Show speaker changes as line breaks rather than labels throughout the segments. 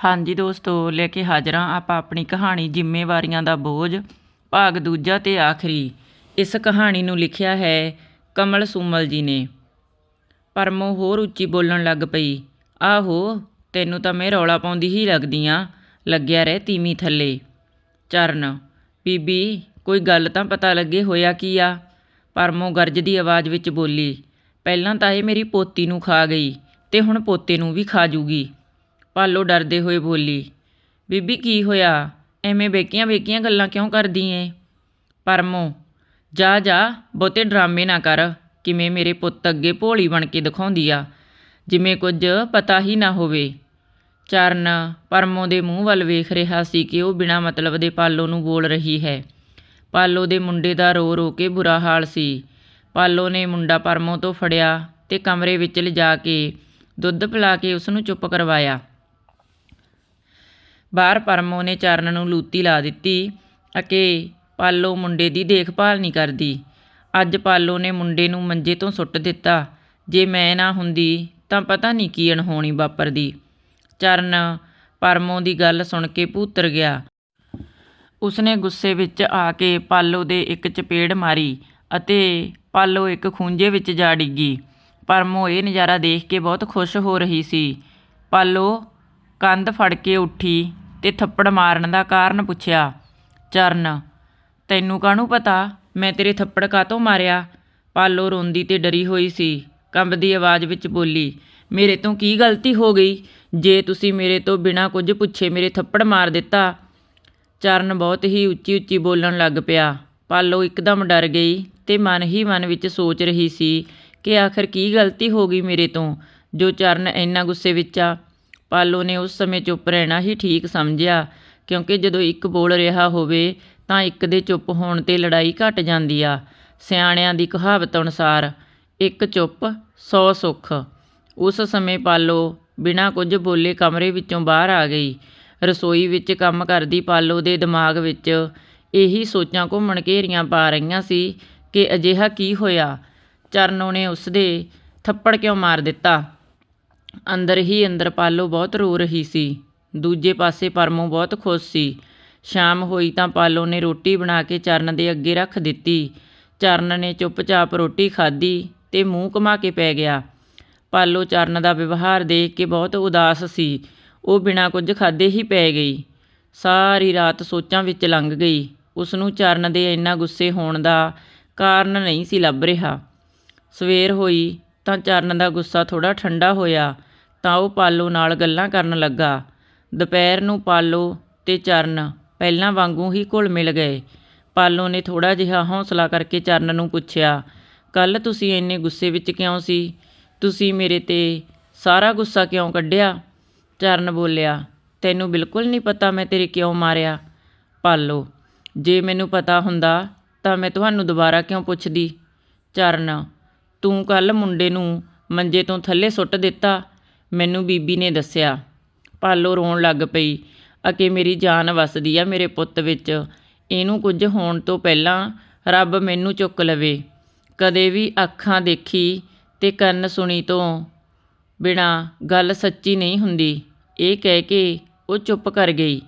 ਹਾਂਜੀ ਦੋਸਤੋ, ਲੈ ਕੇ ਹਾਜ਼ਰ ਹਾਂ ਆਪਾਂ ਆਪਣੀ ਕਹਾਣੀ ਜ਼ਿੰਮੇਵਾਰੀਆਂ ਦਾ ਬੋਝ, ਭਾਗ ਦੂਜਾ ਤੇ ਆਖਰੀ। ਇਸ ਕਹਾਣੀ ਨੂੰ ਲਿਖਿਆ ਹੈ ਕਮਲ ਸੁਮਲ ਜੀ ਨੇ। ਪਰਮੋ ਹੋਰ ਉੱਚੀ ਬੋਲਣ ਲੱਗ ਪਈ। ਆਹੋ, ਤੈਨੂੰ ਤਾਂ ਮੈਂ ਰੌਲਾ ਪਾਉਂਦੀ ਹੀ ਲੱਗਦੀ ਆਂ, ਲੱਗਿਆ ਰਹਿ ਤੀਵੀਂ ਥੱਲੇ। ਚਰਨ, ਬੀਬੀ, ਕੋਈ ਗੱਲ ਤਾਂ ਪਤਾ ਲੱਗੇ ਹੋਇਆ ਕੀ ਆ? ਪਰਮੋ ਗਰਜ ਦੀ ਆਵਾਜ਼ ਵਿੱਚ ਬੋਲੀ, ਪਹਿਲਾਂ ਤਾਂ ਇਹ ਮੇਰੀ ਪੋਤੀ ਨੂੰ ਖਾ ਗਈ, ਤੇ ਹੁਣ ਪੋਤੇ ਨੂੰ ਵੀ ਖਾ ਜੂਗੀ। ਪਾਲੋ ਡਰਦੇ ਹੋਏ ਬੋਲੀ, ਬੀਬੀ ਕੀ ਹੋਇਆ? ਐਵੇਂ ਬੇਕੀਆਂ ਬੇਕੀਆਂ ਗੱਲਾਂ ਕਿਉਂ ਕਰਦੀ ਏ? ਪਰਮੋ, ਜਾ ਜਾ, ਬਹੁਤੇ ਡਰਾਮੇ ਨਾ ਕਰ, ਕਿਵੇਂ ਮੇਰੇ ਪੁੱਤ ਅੱਗੇ ਭੋਲੀ ਬਣ ਕੇ ਦਿਖਾਉਂਦੀ ਆ, ਜਿਵੇਂ ਕੁਝ ਪਤਾ ਹੀ ਨਾ ਹੋਵੇ। ਚਰਨ, ਪਰਮੋ ਦੇ ਮੂੰਹ ਵੱਲ ਵੇਖ ਰਿਹਾ ਸੀ ਕਿ ਉਹ ਬਿਨਾਂ ਮਤਲਬ ਦੇ ਪਾਲੋ ਨੂੰ ਬੋਲ ਰਹੀ ਹੈ। ਪਾਲੋ ਦੇ ਮੁੰਡੇ ਦਾ ਰੋ ਰੋ ਕੇ ਬੁਰਾ ਹਾਲ ਸੀ। ਪਾਲੋ ਨੇ ਮੁੰਡਾ ਪਰਮੋ ਤੋਂ ਫੜਿਆ ਤੇ ਕਮਰੇ ਵਿੱਚ ਲਿਜਾ ਕੇ ਦੁੱਧ ਪਿਲਾ ਕੇ ਉਸ ਨੂੰ ਚੁੱਪ ਕਰਵਾਇਆ। ਬਾਹਰ ਪਰਮੋ ਨੇ ਚਰਨ ਨੂੰ ਲੂਤੀ ਲਾ ਦਿੱਤੀ ਅਕੇ ਪਾਲੋ ਮੁੰਡੇ ਦੀ ਦੇਖਭਾਲ ਨਹੀਂ ਕਰਦੀ। ਅੱਜ ਪਾਲੋ ਨੇ ਮੁੰਡੇ ਨੂੰ ਮੰਜੇ ਤੋਂ ਸੁੱਟ ਦਿੱਤਾ। ਜੇ ਮੈਂ ਨਾ ਹੁੰਦੀ ਤਾਂ ਪਤਾ ਨਹੀਂ ਕੀ ਅਣਹੋਣੀ ਵਾਪਰਦੀ। ਚਰਨ ਪਰਮੋ ਦੀ ਗੱਲ ਸੁਣ ਕੇ ਭੂਤਰ ਗਿਆ। ਉਸਨੇ ਗੁੱਸੇ ਵਿੱਚ ਆ ਕੇ ਪਾਲੋ ਦੇ ਇੱਕ ਚਪੇੜ ਮਾਰੀ ਅਤੇ ਪਾਲੋ ਇੱਕ ਖੂੰਜੇ ਵਿੱਚ ਜਾ ਡਿੱਗੀ। ਪਰਮੋ ਇਹ ਨਜ਼ਾਰਾ ਦੇਖ ਕੇ ਬਹੁਤ ਖੁਸ਼ ਹੋ ਰਹੀ ਸੀ। ਪਾਲੋ ਕੰਧ ਫੜ ਕੇ ਉੱਠੀ ਤੇ ਥੱਪੜ ਮਾਰਨ ਦਾ ਕਾਰਨ ਪੁੱਛਿਆ, ਚਰਨ, ਤੈਨੂੰ ਕਾਹਨੂੰ ਪਤਾ? ਮੈਂ ਤੇਰੇ ਥੱਪੜ ਕਾਤੋਂ ਮਾਰਿਆ? ਪਾਲੋ ਰੋਂਦੀ ਤੇ ਡਰੀ ਹੋਈ ਸੀ। ਕੰਬਦੀ ਆਵਾਜ਼ ਵਿੱਚ ਬੋਲੀ, ਮੇਰੇ ਤੋਂ ਕੀ ਗਲਤੀ ਹੋ ਗਈ? ਜੇ ਤੁਸੀਂ ਮੇਰੇ ਤੋਂ ਬਿਨਾਂ ਕੁਝ ਪੁੱਛੇ ਮੇਰੇ ਥੱਪੜ ਮਾਰ ਦਿੱਤਾ? ਚਰਨ ਬਹੁਤ ਹੀ ਉੱਚੀ ਉੱਚੀ ਬੋਲਣ ਲੱਗ ਪਿਆ। ਪਾਲੋ ਇੱਕਦਮ ਡਰ ਗਈ ਤੇ ਮਨ ਹੀ ਮਨ ਵਿੱਚ ਸੋਚ ਰਹੀ ਸੀ ਕਿ ਆਖਰ ਕੀ ਗਲਤੀ ਹੋ ਗਈ ਮੇਰੇ ਤੋਂ? ਜੋ ਚਰਨ ਇੰਨਾ ਗੁੱਸੇ ਵਿੱਚ ਆ ਪਾਲੋ ਨੇ ਉਸ ਸਮੇਂ ਚੁੱਪ ਰਹਿਣਾ ਹੀ ਠੀਕ ਸਮਝਿਆ, ਕਿਉਂਕਿ ਜਦੋਂ ਇੱਕ ਬੋਲ ਰਿਹਾ ਹੋਵੇ ਤਾਂ ਇੱਕ ਦੇ ਚੁੱਪ ਹੋਣ ਤੇ ਲੜਾਈ ਘਟ ਜਾਂਦੀ ਆ। ਸਿਆਣਿਆਂ ਦੀ ਕਹਾਵਤ ਅਨੁਸਾਰ, ਇੱਕ ਚੁੱਪ 100 ਸੁੱਖ। ਉਸ ਸਮੇਂ ਪਾਲੋ ਬਿਨਾਂ ਕੁਝ ਬੋਲੇ ਕਮਰੇ ਵਿੱਚੋਂ ਬਾਹਰ ਆ ਗਈ। ਰਸੋਈ ਵਿੱਚ ਕੰਮ ਕਰਦੀ ਪਾਲੋ ਦੇ ਦਿਮਾਗ ਵਿੱਚ ਇਹੀ ਸੋਚਾਂ ਘੁੰਮਣ ਘੇਰੀਆਂ ਪਾ ਰਹੀਆਂ ਸੀ ਕਿ ਅਜਿਹਾ ਕੀ ਹੋਇਆ। ਚਰਨੋ ਨੇ ਉਸਦੇ ਥੱਪੜ ਕਿਉਂ ਮਾਰ ਦਿੱਤਾ? ਅੰਦਰ ਹੀ ਅੰਦਰ ਪਾਲੋ, ਬਹੁਤ ਰੋ ਰਹੀ ਸੀ। ਦੂਜੇ ਪਾਸੇ ਪਰਮੋ ਬਹੁਤ ਖੁਸ਼ ਸੀ। ਸ਼ਾਮ ਹੋਈ ਤਾਂ ਪਾਲੋ ਨੇ ਰੋਟੀ ਬਣਾ ਕੇ ਚਰਨ ਦੇ ਅੱਗੇ ਰੱਖ ਦਿੱਤੀ। ਚਰਨ ਨੇ ਚੁੱਪਚਾਪ ਰੋਟੀ ਖਾਧੀ ਤੇ ਮੂੰਹ ਘੁਮਾ ਕੇ ਪੈ ਗਿਆ। ਪਾਲੋ ਚਰਨ ਦਾ ਵਿਵਹਾਰ ਦੇਖ ਕੇ ਬਹੁਤ ਉਦਾਸ ਸੀ। ਉਹ ਬਿਨਾਂ ਕੁਝ ਖਾਦੇ ਹੀ ਪੈ ਗਈ। ਸਾਰੀ ਰਾਤ ਸੋਚਾਂ ਵਿੱਚ ਲੰਘ ਗਈ। ਉਸ ਨੂੰ ਚਰਨ ਦੇ ਇੰਨਾ ਗੁੱਸੇ ਹੋਣ ਦਾ ਕਾਰਨ ਨਹੀਂ ਸੀ ਲੱਭ ਰਿਹਾ। ਸਵੇਰ ਹੋਈ ਤਾਂ ਚਰਨ ਦਾ ਗੁੱਸਾ ਥੋੜ੍ਹਾ ਠੰਡਾ ਹੋਇਆ, ਤਾਂ ਉਹ ਪਾਲੋ ਨਾਲ ਗੱਲਾਂ ਕਰਨ ਲੱਗਾ। ਦੁਪਹਿਰ ਨੂੰ ਪਾਲੋ ਤੇ ਚਰਨ ਪਹਿਲਾਂ ਵਾਂਗੂੰ ਹੀ ਘੁਲ ਮਿਲ ਗਏ। ਪਾਲੋ ਨੇ ਥੋੜਾ ਜਿਹਾ ਹੌਸਲਾ ਕਰਕੇ ਚਰਨ ਨੂੰ ਪੁੱਛਿਆ ਕੱਲ ਤੁਸੀਂ ਇੰਨੇ ਗੁੱਸੇ ਵਿੱਚ ਕਿਉਂ ਸੀ? ਤੁਸੀਂ ਮੇਰੇ ਤੇ ਸਾਰਾ ਗੁੱਸਾ ਕਿਉਂ ਕੱਢਿਆ? ਚਰਨ ਬੋਲਿਆ, ਤੈਨੂੰ ਬਿਲਕੁਲ ਨਹੀਂ ਪਤਾ ਮੈਂ ਤੇਰੇ ਕਿਉਂ ਮਾਰਿਆ। ਪਾਲੋ, ਜੇ ਮੈਨੂੰ ਪਤਾ ਹੁੰਦਾ ਤਾਂ ਮੈਂ ਤੁਹਾਨੂੰ ਦੁਬਾਰਾ ਕਿਉਂ ਪੁੱਛਦੀ? ਚਰਨ ਤੂੰ ਕੱਲ ਮੁੰਡੇ ਨੂੰ ਮੰਜੇ ਤੋਂ ਥੱਲੇ ਸੁੱਟ ਦਿੱਤਾ, ਮੈਨੂੰ ਬੀਬੀ ਨੇ ਦੱਸਿਆ। ਪਾਲੋ ਰੋਣ ਲੱਗ ਪਈ। ਅਕੇ ਮੇਰੀ ਜਾਨ ਵਸਦੀ ਆ ਮੇਰੇ ਪੁੱਤ ਵਿੱਚ। ਇਹਨੂੰ ਕੁਝ ਹੋਣ ਤੋਂ ਪਹਿਲਾਂ ਰੱਬ ਮੈਨੂੰ ਚੁੱਕ ਲਵੇ। ਕਦੇ ਵੀ ਅੱਖਾਂ ਦੇਖੀ ਤੇ ਕੰਨ ਸੁਣੀ ਤੋਂ ਬਿਨਾ ਗੱਲ ਸੱਚੀ ਨਹੀਂ ਹੁੰਦੀ। ਇਹ ਕਹਿ ਕੇ ਉਹ ਚੁੱਪ ਕਰ ਗਈ।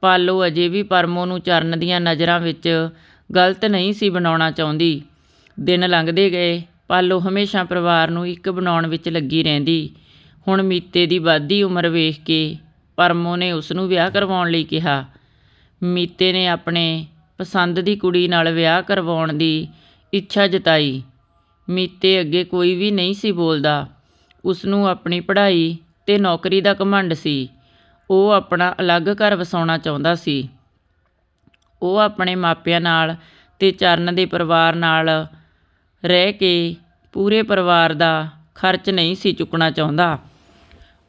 ਪਾਲੋ ਅਜੇ ਵੀ ਪਰਮੋ ਨੂੰ ਚਰਨ ਦੀਆਂ ਨਜ਼ਰਾਂ ਵਿੱਚ ਗਲਤ ਨਹੀਂ ਸੀ ਬਣਾਉਣਾ ਚਾਹੁੰਦੀ। ਦਿਨ ਲੰਘਦੇ ਗਏ। ਪਾਲੋ ਹਮੇਸ਼ਾ ਪਰਿਵਾਰ ਨੂੰ ਇੱਕ ਬਣਾਉਣ ਵਿੱਚ ਲੱਗੀ ਰਹਿੰਦੀ। ਹੁਣ ਮੀਤੇ ਦੀ ਵੱਧਦੀ ਉਮਰ ਵੇਖ ਕੇ ਪਰਮੋ ਨੇ ਉਸ ਨੂੰ ਵਿਆਹ ਕਰਵਾਉਣ ਲਈ ਕਿਹਾ। ਮੀਤੇ ਨੇ ਆਪਣੇ ਪਸੰਦ ਦੀ ਕੁੜੀ ਨਾਲ ਵਿਆਹ ਕਰਵਾਉਣ ਦੀ ਇੱਛਾ ਜਤਾਈ। ਮੀਤੇ ਅੱਗੇ ਕੋਈ ਵੀ ਨਹੀਂ ਸੀ ਬੋਲਦਾ। ਉਸ ਨੂੰ ਆਪਣੀ ਪੜ੍ਹਾਈ ਤੇ ਨੌਕਰੀ ਦਾ ਘਮੰਡ ਸੀ। ਉਹ ਆਪਣਾ ਅਲੱਗ ਘਰ ਵਸਾਉਣਾ ਚਾਹੁੰਦਾ ਸੀ। ਉਹ ਆਪਣੇ ਮਾਪਿਆਂ ਨਾਲ ਤੇ ਚਰਨ ਦੇ ਪਰਿਵਾਰ ਨਾਲ ਰਹਿ ਕੇ ਪੂਰੇ ਪਰਿਵਾਰ ਦਾ ਖਰਚ ਨਹੀਂ ਸੀ ਚੁੱਕਣਾ ਚਾਹੁੰਦਾ।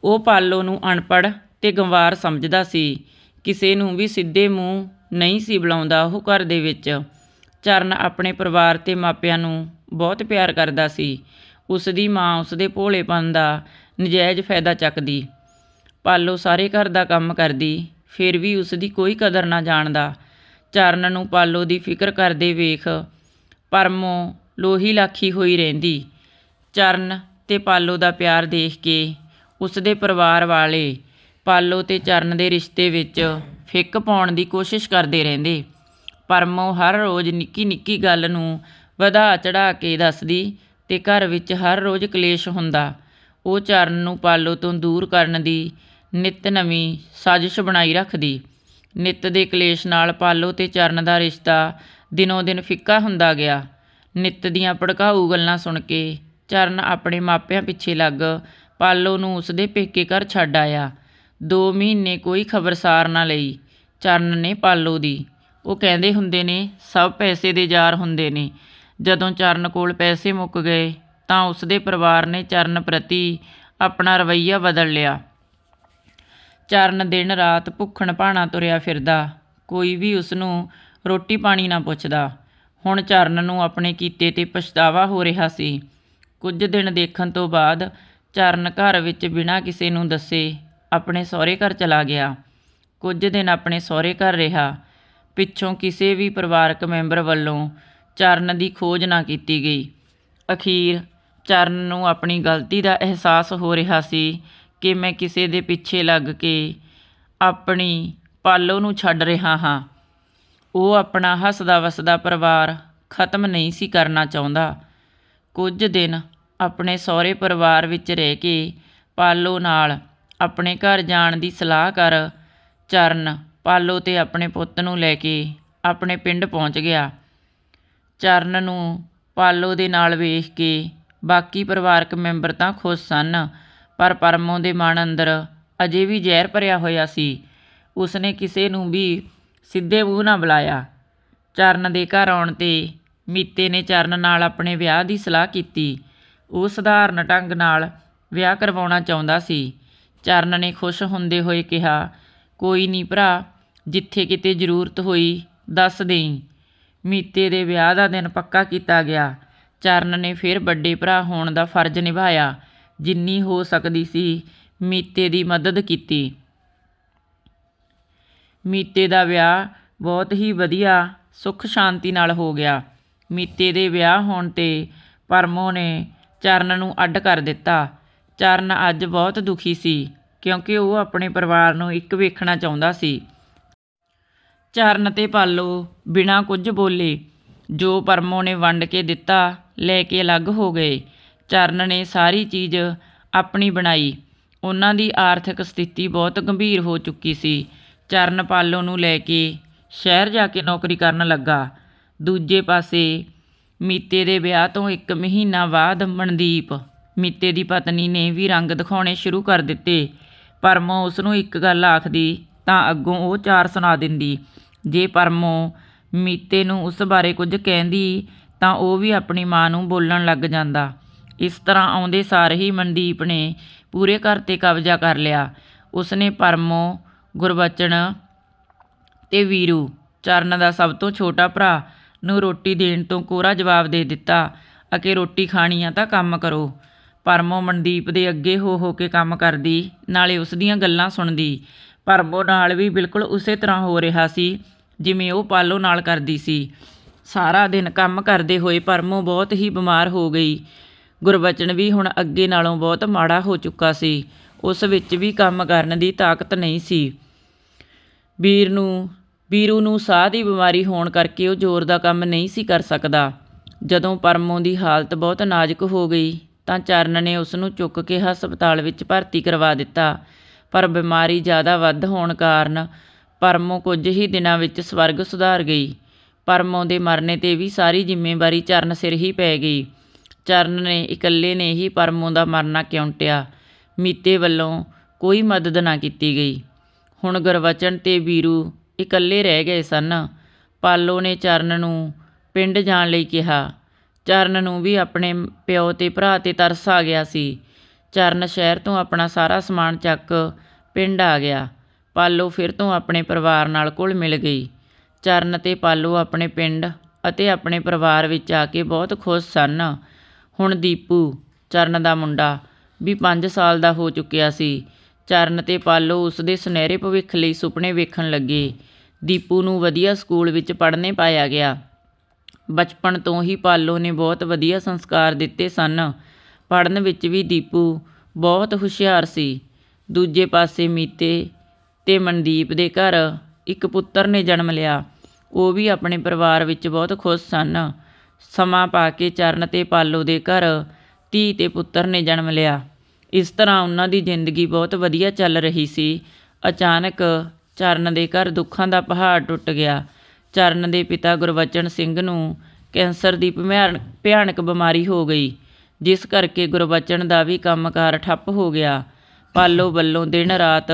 ਉਹ ਪਾਲੋ ਨੂੰ ਅਨਪੜ੍ਹ ਤੇ ਗੰਵਾਰ ਸਮਝਦਾ ਸੀ। ਕਿਸੇ ਨੂੰ ਵੀ ਸਿੱਧੇ ਮੂੰਹ ਨਹੀਂ ਸੀ ਬੁਲਾਉਂਦਾ। ਉਹ ਘਰ ਦੇ ਵਿੱਚ ਚਰਨ ਆਪਣੇ ਪਰਿਵਾਰ ਤੇ ਮਾਪਿਆਂ ਨੂੰ ਬਹੁਤ ਪਿਆਰ ਕਰਦਾ ਸੀ। ਉਸ ਦੀ ਮਾਂ ਉਸ ਦੇ ਭੋਲੇਪਨ ਦਾ ਨਜਾਇਜ਼ ਫਾਇਦਾ ਚੱਕਦੀ। ਪਾਲੋ ਸਾਰੇ ਘਰ ਦਾ ਕੰਮ ਕਰਦੀ, ਫਿਰ ਵੀ ਉਸ ਦੀ ਕੋਈ ਕਦਰ ਨਾ ਜਾਣਦਾ। ਚਰਨ ਨੂੰ ਪਾਲੋ ਦੀ ਫਿਕਰ ਕਰਦੇ ਵੇਖ ਪਰਮੋ ਲੋਹੀ ਲਾਖੀ ਹੋਈ ਰਹਿੰਦੀ। ਚਰਨ ਤੇ ਪਾਲੋ ਦਾ ਪਿਆਰ ਦੇਖ ਕੇ ਉਸ ਦੇ ਪਰਿਵਾਰ ਵਾਲੇ ਪਾਲੋ ਤੇ ਚਰਨ ਦੇ ਰਿਸ਼ਤੇ ਵਿੱਚ ਫਿੱਕ ਪਾਉਣ ਦੀ ਕੋਸ਼ਿਸ਼ ਕਰਦੇ ਰਹਿੰਦੇ। ਪਰਮੋ ਹਰ ਰੋਜ਼ ਨਿੱਕੀ ਨਿੱਕੀ ਗੱਲ ਨੂੰ ਵਧਾ ਚੜਾ ਕੇ ਦੱਸਦੀ ਤੇ ਘਰ ਵਿੱਚ ਹਰ ਰੋਜ਼ ਕਲੇਸ਼ ਹੁੰਦਾ। ਉਹ ਚਰਨ ਨੂੰ ਪਾਲੋ ਤੋਂ ਦੂਰ ਕਰਨ ਦੀ ਨਿਤ ਨਵੀਂ ਸਾਜ਼ਿਸ਼ ਬਣਾਈ ਰੱਖਦੀ। ਨਿਤ ਦੇ ਕਲੇਸ਼ ਨਾਲ ਪਾਲੋ ਤੇ ਚਰਨ ਦਾ ਰਿਸ਼ਤਾ ਦਿਨੋਂ ਦਿਨ ਫਿੱਕਾ ਹੁੰਦਾ ਗਿਆ। ਨਿੱਤ ਦੀਆਂ ਭੜਕਾਊ ਗੱਲਾਂ ਸੁਣ ਕੇ ਚਰਨ ਆਪਣੇ ਮਾਪਿਆਂ ਪਿੱਛੇ ਲੱਗ ਪਾਲੋ ਨੂੰ ਉਸਦੇ ਪੇਕੇ ਘਰ ਛੱਡ ਆਇਆ। ਦੋ ਮਹੀਨੇ ਕੋਈ ਖਬਰਸਾਰ ਨਾ ਲਈ ਚਰਨ ਨੇ ਪਾਲੋ ਦੀ। ਉਹ ਕਹਿੰਦੇ ਹੁੰਦੇ ਨੇ, ਸਭ ਪੈਸੇ ਦੇ ਯਾਰ ਹੁੰਦੇ ਨੇ। ਜਦੋਂ ਚਰਨ ਕੋਲ ਪੈਸੇ ਮੁੱਕ ਗਏ ਤਾਂ ਉਸਦੇ ਪਰਿਵਾਰ ਨੇ ਚਰਨ ਪ੍ਰਤੀ ਆਪਣਾ ਰਵੱਈਆ ਬਦਲ ਲਿਆ। ਚਰਨ ਦਿਨ ਰਾਤ ਭੁੱਖਣ ਭਾਣਾ ਤੁਰਿਆ ਫਿਰਦਾ। ਕੋਈ ਵੀ ਉਸ ਨੂੰ ਰੋਟੀ ਪਾਣੀ ਨਾ ਪੁੱਛਦਾ। ਹੁਣ ਚਰਨ ਨੂੰ ਆਪਣੇ ਕੀਤੇ ਤੇ ਪਛਤਾਵਾ ਹੋ ਰਿਹਾ ਸੀ। ਕੁਝ ਦਿਨ ਦੇਖਣ ਤੋਂ ਬਾਅਦ ਚਰਨ ਘਰ ਵਿੱਚ ਬਿਨਾਂ ਕਿਸੇ ਨੂੰ ਦੱਸੇ ਆਪਣੇ ਸਹੁਰੇ ਘਰ ਚਲਾ ਗਿਆ। ਕੁਝ ਦਿਨ ਆਪਣੇ ਸਹੁਰੇ ਘਰ ਰਿਹਾ। ਪਿੱਛੋਂ ਕਿਸੇ ਵੀ ਪਰਿਵਾਰਕ ਮੈਂਬਰ ਵੱਲੋਂ ਚਰਨ ਦੀ ਖੋਜ ਨਾ ਕੀਤੀ ਗਈ। ਅਖੀਰ ਚਰਨ ਨੂੰ ਆਪਣੀ ਗਲਤੀ ਦਾ ਅਹਿਸਾਸ ਹੋ ਰਿਹਾ ਸੀ ਕਿ ਮੈਂ ਕਿਸੇ ਦੇ ਪਿੱਛੇ ਲੱਗ ਕੇ ਆਪਣੀ ਪਾਲੋ ਨੂੰ ਛੱਡ ਰਿਹਾ ਹਾਂ। ਉਹ ਆਪਣਾ ਹੱਸਦਾ ਵਸਦਾ ਪਰਿਵਾਰ ਖਤਮ ਨਹੀਂ ਸੀ ਕਰਨਾ ਚਾਹੁੰਦਾ। ਕੁਝ ਦਿਨ ਆਪਣੇ ਸਹੁਰੇ ਪਰਿਵਾਰ ਵਿੱਚ ਰਹਿ ਕੇ ਪਾਲੋ ਨਾਲ ਆਪਣੇ ਘਰ ਜਾਣ ਦੀ ਸਲਾਹ ਕਰ ਚਰਨ ਪਾਲੋ ਤੇ ਆਪਣੇ ਪੁੱਤ ਨੂੰ ਲੈ ਕੇ ਆਪਣੇ ਪਿੰਡ ਪਹੁੰਚ ਗਿਆ। ਚਰਨ ਨੂੰ ਪਾਲੋ ਦੇ ਨਾਲ ਵੇਖ ਕੇ ਬਾਕੀ ਪਰਿਵਾਰਕ ਮੈਂਬਰ ਤਾਂ ਖੁਸ਼ ਸਨ, ਪਰ ਪਰਮੋਂ ਦੇ ਮਨ ਅੰਦਰ ਅਜੇ ਵੀ ਜ਼ਹਿਰ ਭਰਿਆ ਹੋਇਆ ਸੀ। ਉਸਨੇ ਕਿਸੇ ਨੂੰ ਵੀ ਸਿੱਧੇ ਮੂੰਹ ਨਾ ਬੁਲਾਇਆ। ਚਰਨ ਦੇ ਘਰ ਆਉਣ ਤੇ ਮੀਤੇ ਨੇ ਚਰਨ ਨਾਲ ਆਪਣੇ ਵਿਆਹ ਦੀ ਸਲਾਹ ਕੀਤੀ। ਉਹ ਸਧਾਰਨ ਢੰਗ ਨਾਲ ਵਿਆਹ ਕਰਵਾਉਣਾ ਚਾਹੁੰਦਾ ਸੀ। ਚਰਨ ਨੇ ਖੁਸ਼ ਹੁੰਦੇ ਹੋਏ ਕਿਹਾ, ਕੋਈ ਨਹੀਂ ਭਰਾ, ਜਿੱਥੇ ਕਿਤੇ ਜ਼ਰੂਰਤ ਹੋਈ, ਦੱਸ ਦੇਈ। ਮੀਤੇ ਦੇ ਵਿਆਹ ਦਾ ਦਿਨ ਪੱਕਾ ਕੀਤਾ ਗਿਆ। ਚਰਨ ਨੇ ਫਿਰ ਵੱਡੇ ਭਰਾ ਹੋਣ ਦਾ ਫਰਜ਼ ਨਿਭਾਇਆ। ਜਿੰਨੀ ਹੋ ਸਕਦੀ ਸੀ ਮੀਤੇ ਦੀ ਮਦਦ ਕੀਤੀ। ਮੀਤੇ ਦਾ ਵਿਆਹ ਬਹੁਤ ਹੀ ਵਧੀਆ, ਸੁੱਖ ਸ਼ਾਂਤੀ ਨਾਲ ਹੋ ਗਿਆ। ਮੀਤੇ ਦੇ ਵਿਆਹ ਹੋਣ ਤੇ ਪਰਮੋ ਨੇ ਚਰਨ ਨੂੰ ਅੱਡ ਕਰ ਦਿੱਤਾ। ਚਰਨ ਅੱਜ ਬਹੁਤ ਦੁਖੀ ਸੀ, ਕਿਉਂਕਿ ਉਹ ਆਪਣੇ ਪਰਿਵਾਰ ਨੂੰ ਇੱਕ ਵੇਖਣਾ ਚਾਹੁੰਦਾ ਸੀ। ਚਰਨ ਤੇ ਪਾਲੋ ਬਿਨਾਂ ਕੁਝ ਬੋਲੇ, ਜੋ ਪਰਮੋ ਨੇ ਵੰਡ ਕੇ ਦਿੱਤਾ, ਲੈ ਕੇ ਅਲੱਗ ਹੋ ਗਏ। ਚਰਨ ਨੇ ਸਾਰੀ ਚੀਜ਼ ਆਪਣੀ ਬਣਾਈ। ਉਹਨਾਂ ਦੀ ਆਰਥਿਕ ਸਥਿਤੀ ਬਹੁਤ ਗੰਭੀਰ ਹੋ ਚੁੱਕੀ ਸੀ। ਚਰਨ ਪਾਲੋ ਨੂੰ ਲੈ ਕੇ ਸ਼ਹਿਰ ਜਾ ਕੇ ਨੌਕਰੀ ਕਰਨ ਲੱਗਾ। ਦੂਜੇ ਪਾਸੇ ਮੀਤੇ ਦੇ ਵਿਆਹ ਤੋਂ ਇੱਕ ਮਹੀਨਾ ਬਾਅਦ ਮਨਦੀਪ, ਮੀਤੇ ਦੀ ਪਤਨੀ ਨੇ ਵੀ ਰੰਗ ਦਿਖਾਉਣੇ ਸ਼ੁਰੂ ਕਰ ਦਿੱਤੇ। ਪਰਮੋ ਉਸ ਨੂੰ ਇੱਕ ਗੱਲ ਆਖਦੀ, ਤਾਂ ਅੱਗੋਂ ਉਹ ਚਾਰ ਸੁਣਾ ਦਿੰਦੀ, ਜੇ ਪਰਮੋ ਮੀਤੇ ਨੂੰ ਉਸ ਬਾਰੇ ਕੁਝ ਕਹਿੰਦੀ, ਤਾਂ ਉਹ ਵੀ ਆਪਣੀ ਮਾਂ ਨੂੰ ਬੋਲਣ ਲੱਗ ਜਾਂਦਾ। ਇਸ ਤਰ੍ਹਾਂ ਆਉਂਦੇ ਸਾਰ ਹੀ ਮਨਦੀਪ ਨੇ ਪੂਰੇ ਘਰ ਤੇ ਕਬਜ਼ਾ ਕਰ ਲਿਆ। ਉਸਨੇ ਪਰਮੋ ਗੁਰਬਚਨ ਤੇ ਵੀਰੂ ਚਰਨ ਦਾ ਸਭ ਤੋਂ ਛੋਟਾ ਭਰਾ ਨੂੰ ਰੋਟੀ ਦੇਣ ਤੋਂ ਕੋਰਾ ਜਵਾਬ ਦੇ ਦਿੱਤਾ, ਅਕੇ ਰੋਟੀ ਖਾਣੀ ਆ ਤਾਂ ਕੰਮ ਕਰੋ। ਪਰਮੋ ਮਨਦੀਪ ਦੇ ਅੱਗੇ ਹੋ ਹੋ ਕੇ ਕੰਮ ਕਰਦੀ, ਨਾਲੇ ਉਸ ਦੀਆਂ ਗੱਲਾਂ ਸੁਣਦੀ। ਪਰਮੋ ਨਾਲ ਵੀ ਬਿਲਕੁਲ ਉਸੇ ਤਰ੍ਹਾਂ ਹੋ ਰਿਹਾ ਸੀ, ਜਿਵੇਂ ਉਹ ਪਾਲੋ ਨਾਲ ਕਰਦੀ ਸੀ। ਸਾਰਾ ਦਿਨ ਕੰਮ ਕਰਦੇ ਹੋਏ ਪਰਮੋ ਬਹੁਤ ਹੀ ਬਿਮਾਰ ਹੋ ਗਈ। ਗੁਰਬਚਨ ਵੀ ਹੁਣ ਅੱਗੇ ਨਾਲੋਂ ਬਹੁਤ ਮਾੜਾ ਹੋ ਚੁੱਕਾ ਸੀ। ਉਸ ਵਿੱਚ ਵੀ ਕੰਮ ਕਰਨ ਦੀ ਤਾਕਤ ਨਹੀਂ ਸੀ। ਵੀਰ ਨੂੰ, ਵੀਰੂ ਨੂੰ ਸਾਹ ਦੀ ਬਿਮਾਰੀ ਹੋਣ ਕਰਕੇ ਉਹ ਜ਼ੋਰ ਦਾ ਕੰਮ ਨਹੀਂ ਸੀ ਕਰ ਸਕਦਾ। ਜਦੋਂ ਪਰਮੋਂ ਦੀ ਹਾਲਤ ਬਹੁਤ ਨਾਜ਼ੁਕ ਹੋ ਗਈ, ਤਾਂ ਚਰਨ ਨੇ ਉਸ ਨੂੰ ਚੁੱਕ ਕੇ ਹਸਪਤਾਲ ਵਿੱਚ ਭਰਤੀ ਕਰਵਾ ਦਿੱਤਾ। ਪਰ ਬਿਮਾਰੀ ਜ਼ਿਆਦਾ ਵੱਧ ਹੋਣ ਕਾਰਨ ਪਰਮੋ ਕੁਝ ਹੀ ਦਿਨਾਂ ਵਿੱਚ ਸਵਰਗ ਸੁਧਾਰ ਗਈ। ਪਰਮੋ ਦੇ ਮਰਨੇ ਤੇ ਵੀ ਸਾਰੀ ਜ਼ਿੰਮੇਵਾਰੀ ਚਰਨ ਸਿਰ ਹੀ ਪੈ ਗਈ। ਚਰਨ ਨੇ ਇਕੱਲੇ ਨੇ ਹੀ ਪਰਮੋ ਦਾ ਮਰਨਾ ਕਿਉਂਟਿਆ ਮੀਤੇ ਵੱਲੋਂ ਕੋਈ ਮਦਦ ਨਾ ਕੀਤੀ ਗਈ। ਹੁਣ ਗੁਰਬਚਨ ਤੇ ਵੀਰੂ ਇਕੱਲੇ ਰਹਿ ਗਏ ਸਨ। ਪਾਲੋ ਨੇ ਚਰਨ ਨੂੰ ਪਿੰਡ ਜਾਣ ਲਈ ਕਿਹਾ। ਚਰਨ ਨੂੰ ਵੀ ਆਪਣੇ ਪਿਓ ਤੇ ਭਰਾ ਤੇ ਤਰਸ ਆ ਗਿਆ ਸੀ। ਚਰਨ ਸ਼ਹਿਰ ਤੋਂ ਆਪਣਾ ਸਾਰਾ ਸਮਾਨ ਚੱਕ ਪਿੰਡ ਆ ਗਿਆ। ਪਾਲੋ ਫਿਰ ਤੋਂ ਆਪਣੇ ਪਰਿਵਾਰ ਨਾਲ ਕੋਲ ਮਿਲ ਗਈ। ਚਰਨ ਤੇ ਪਾਲੋ ਆਪਣੇ ਪਿੰਡ ਅਤੇ ਆਪਣੇ ਪਰਿਵਾਰ ਵਿੱਚ ਆ ਕੇ ਬਹੁਤ ਖੁਸ਼ ਸਨ। ਹੁਣ ਦੀਪੂ, ਚਰਨ ਦਾ ਮੁੰਡਾ, ਵੀ 5 ਸਾਲ ਦਾ ਹੋ ਚੁੱਕਿਆ ਸੀ। ਚਰਨ ਤੇ ਪਾਲੋ ਉਸ ਦੇ ਸੁਨਹਿਰੇ ਭਵਿੱਖ ਲਈ ਸੁਪਨੇ ਵੇਖਣ ਲੱਗੇ। ਦੀਪੂ ਨੂੰ ਵਧੀਆ ਸਕੂਲ ਵਿੱਚ ਪੜ੍ਹਨੇ ਪਾਇਆ ਗਿਆ। ਬਚਪਨ ਤੋਂ ਹੀ ਪਾਲੋ ਨੇ ਬਹੁਤ ਵਧੀਆ ਸੰਸਕਾਰ ਦਿੱਤੇ ਸਨ। ਪੜ੍ਹਨ ਵਿੱਚ ਵੀ ਦੀਪੂ ਬਹੁਤ ਹੁਸ਼ਿਆਰ ਸੀ। ਦੂਜੇ ਪਾਸੇ ਮੀਤੇ ਤੇ ਮਨਦੀਪ ਦੇ ਘਰ ਇੱਕ ਪੁੱਤਰ ਨੇ ਜਨਮ ਲਿਆ। ਉਹ ਵੀ ਆਪਣੇ ਪਰਿਵਾਰ ਵਿੱਚ ਬਹੁਤ ਖੁਸ਼ ਸਨ। ਸਮਾਂ ਪਾ ਕੇ ਚਰਨ ਤੇ ਪਾਲੋ ਦੇ ਘਰ ਧੀ ਤੇ ਪੁੱਤਰ ਨੇ ਜਨਮ ਲਿਆ। ਇਸ ਤਰ੍ਹਾਂ ਉਹਨਾਂ ਦੀ ਜ਼ਿੰਦਗੀ ਬਹੁਤ ਵਧੀਆ ਚੱਲ ਰਹੀ ਸੀ। ਅਚਾਨਕ ਚਰਨ ਦੇ ਘਰ ਦੁੱਖਾਂ ਦਾ ਪਹਾੜ ਟੁੱਟ ਗਿਆ। ਚਰਨ ਦੇ ਪਿਤਾ ਗੁਰਬਚਨ ਸਿੰਘ ਨੂੰ ਕੈਂਸਰ ਦੀ ਭਿਆਨ- ਭਿਆਨਕ ਬਿਮਾਰੀ ਹੋ ਗਈ, ਜਿਸ ਕਰਕੇ ਗੁਰਬਚਨ ਦਾ ਵੀ ਕੰਮਕਾਰ ਠੱਪ ਹੋ ਗਿਆ। ਪਾਲੋ ਵੱਲੋਂ ਦਿਨ ਰਾਤ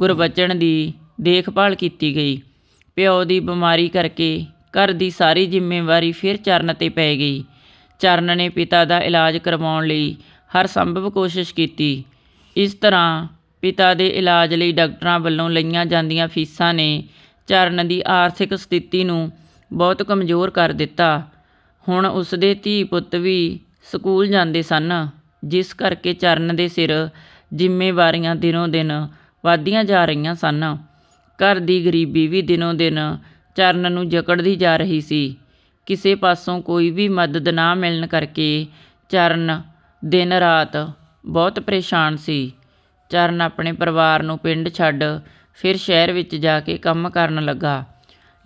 ਗੁਰਬਚਨ ਦੀ ਦੇਖਭਾਲ ਕੀਤੀ ਗਈ। ਪਿਓ ਦੀ ਬਿਮਾਰੀ ਕਰਕੇ ਘਰ ਦੀ ਸਾਰੀ ਜ਼ਿੰਮੇਵਾਰੀ ਫਿਰ ਚਰਨ ਤੇ ਪੈ ਗਈ। ਚਰਨ ਨੇ ਪਿਤਾ ਦਾ ਇਲਾਜ ਕਰਵਾਉਣ ਲਈ ਹਰ ਸੰਭਵ ਕੋਸ਼ਿਸ਼ ਕੀਤੀ। ਇਸ ਤਰ੍ਹਾਂ ਪਿਤਾ ਦੇ ਇਲਾਜ ਲਈ ਡਾਕਟਰਾਂ ਵੱਲੋਂ ਲਈਆਂ ਜਾਂਦੀਆਂ ਫੀਸਾਂ ਨੇ ਚਰਨ ਦੀ ਆਰਥਿਕ ਸਥਿਤੀ ਨੂੰ ਬਹੁਤ ਕਮਜ਼ੋਰ ਕਰ ਦਿੱਤਾ। ਹੁਣ ਉਸਦੇ ਧੀ ਪੁੱਤ ਵੀ ਸਕੂਲ ਜਾਂਦੇ ਸਨ, ਜਿਸ ਕਰਕੇ ਚਰਨ ਦੇ ਸਿਰ ਜ਼ਿੰਮੇਵਾਰੀਆਂ ਦਿਨੋਂ ਦਿਨ ਵਧਦੀਆਂ ਜਾ ਰਹੀਆਂ ਸਨ। ਘਰ ਦੀ ਗਰੀਬੀ ਵੀ ਦਿਨੋਂ ਦਿਨ ਚਰਨ ਨੂੰ ਜਕੜਦੀ ਜਾ ਰਹੀ ਸੀ। ਕਿਸੇ ਪਾਸੋਂ ਕੋਈ ਵੀ ਮਦਦ ਨਾ ਮਿਲਣ ਕਰਕੇ ਚਰਨ ਦਿਨ ਰਾਤ ਬਹੁਤ ਪਰੇਸ਼ਾਨ ਸੀ। ਚਰਨ ਆਪਣੇ ਪਰਿਵਾਰ ਨੂੰ ਪਿੰਡ ਛੱਡ ਫਿਰ ਸ਼ਹਿਰ ਵਿੱਚ ਜਾ ਕੇ ਕੰਮ ਕਰਨ ਲੱਗਾ।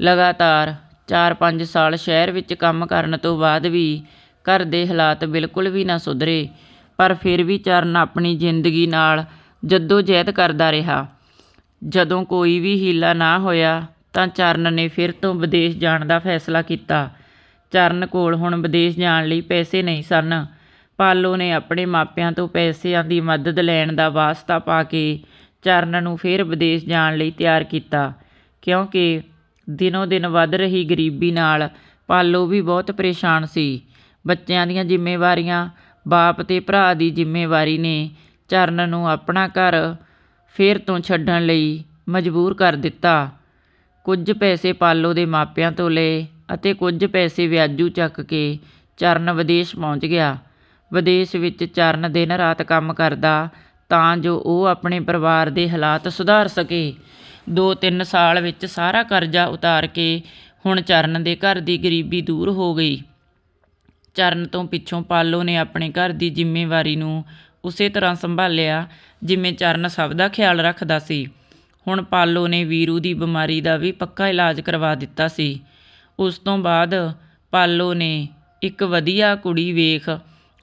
ਲਗਾਤਾਰ 4-5 ਸਾਲ ਸ਼ਹਿਰ ਵਿੱਚ ਕੰਮ ਕਰਨ ਤੋਂ ਬਾਅਦ ਵੀ ਘਰ ਦੇ ਹਾਲਾਤ ਬਿਲਕੁਲ ਵੀ ਨਾ ਸੁਧਰੇ, ਪਰ ਫਿਰ ਵੀ ਚਰਨ ਆਪਣੀ ਜ਼ਿੰਦਗੀ ਨਾਲ ਜੱਦੋ-ਜਹਿਦ ਕਰਦਾ ਰਿਹਾ। ਜਦੋਂ ਕੋਈ ਵੀ ਹੀਲਾ ਨਾ ਹੋਇਆ ਤਾਂ ਚਰਨ ਨੇ ਫਿਰ ਤੋਂ ਵਿਦੇਸ਼ ਜਾਣ ਦਾ ਫੈਸਲਾ ਕੀਤਾ। ਚਰਨ ਕੋਲ ਹੁਣ ਵਿਦੇਸ਼ ਜਾਣ ਲਈ ਪੈਸੇ ਨਹੀਂ ਸਨ। ਪਾਲੋ ਨੇ ਆਪਣੇ ਮਾਪਿਆਂ ਤੋਂ ਪੈਸਿਆਂ ਦੀ ਮਦਦ ਲੈਣ ਦਾ ਵਾਸਤਾ ਪਾ ਕੇ ਚਰਨ ਨੂੰ ਫਿਰ ਵਿਦੇਸ਼ ਜਾਣ ਲਈ ਤਿਆਰ ਕੀਤਾ। ਕਿਉਂਕਿ ਦਿਨੋਂ ਦਿਨ ਵੱਧ ਰਹੀ ਗਰੀਬੀ ਨਾਲ ਪਾਲੋ ਵੀ ਬਹੁਤ ਪਰੇਸ਼ਾਨ ਸੀ। ਬੱਚਿਆਂ ਦੀਆਂ ਜ਼ਿੰਮੇਵਾਰੀਆਂ, ਬਾਪ ਤੇ ਭਰਾ ਦੀ ਜ਼ਿੰਮੇਵਾਰੀ ਨੇ ਚਰਨ ਨੂੰ ਆਪਣਾ ਘਰ ਫੇਰ ਤੋਂ ਛੱਡਣ ਲਈ ਮਜਬੂਰ ਕਰ ਦਿੱਤਾ। ਕੁਝ ਪੈਸੇ ਪਾਲੋ ਦੇ ਮਾਪਿਆਂ ਤੋਂ ਲਏ ਅਤੇ ਕੁਝ ਪੈਸੇ ਵਿਆਜੂ ਚੱਕ ਕੇ ਚਰਨ ਵਿਦੇਸ਼ ਪਹੁੰਚ ਗਿਆ। ਵਿਦੇਸ਼ ਵਿੱਚ ਚਰਨ ਦਿਨ ਰਾਤ ਕੰਮ ਕਰਦਾ, ਤਾਂ ਜੋ ਉਹ ਆਪਣੇ ਪਰਿਵਾਰ ਦੇ ਹਾਲਾਤ ਸੁਧਾਰ ਸਕੇ। 2-3 ਸਾਲ ਵਿੱਚ ਸਾਰਾ ਕਰਜ਼ਾ ਉਤਾਰ ਕੇ ਹੁਣ ਚਰਨ ਦੇ ਘਰ ਦੀ ਗਰੀਬੀ ਦੂਰ ਹੋ ਗਈ। ਚਰਨ ਤੋਂ ਪਿੱਛੋਂ ਪਾਲੋ ਨੇ ਆਪਣੇ ਘਰ ਦੀ ਜ਼ਿੰਮੇਵਾਰੀ ਨੂੰ ਉਸੇ ਤਰ੍ਹਾਂ ਸੰਭਾਲਿਆ ਜਿਵੇਂ ਚਰਨ ਸਭ ਦਾ ਖਿਆਲ ਰੱਖਦਾ ਸੀ। ਹੁਣ ਪਾਲੋ ਨੇ ਵੀਰੂ ਦੀ ਬਿਮਾਰੀ ਦਾ ਵੀ ਪੱਕਾ ਇਲਾਜ ਕਰਵਾ ਦਿੱਤਾ ਸੀ। ਉਸ ਤੋਂ ਬਾਅਦ ਪਾਲੋ ਨੇ ਇੱਕ ਵਧੀਆ ਕੁੜੀ ਵੇਖ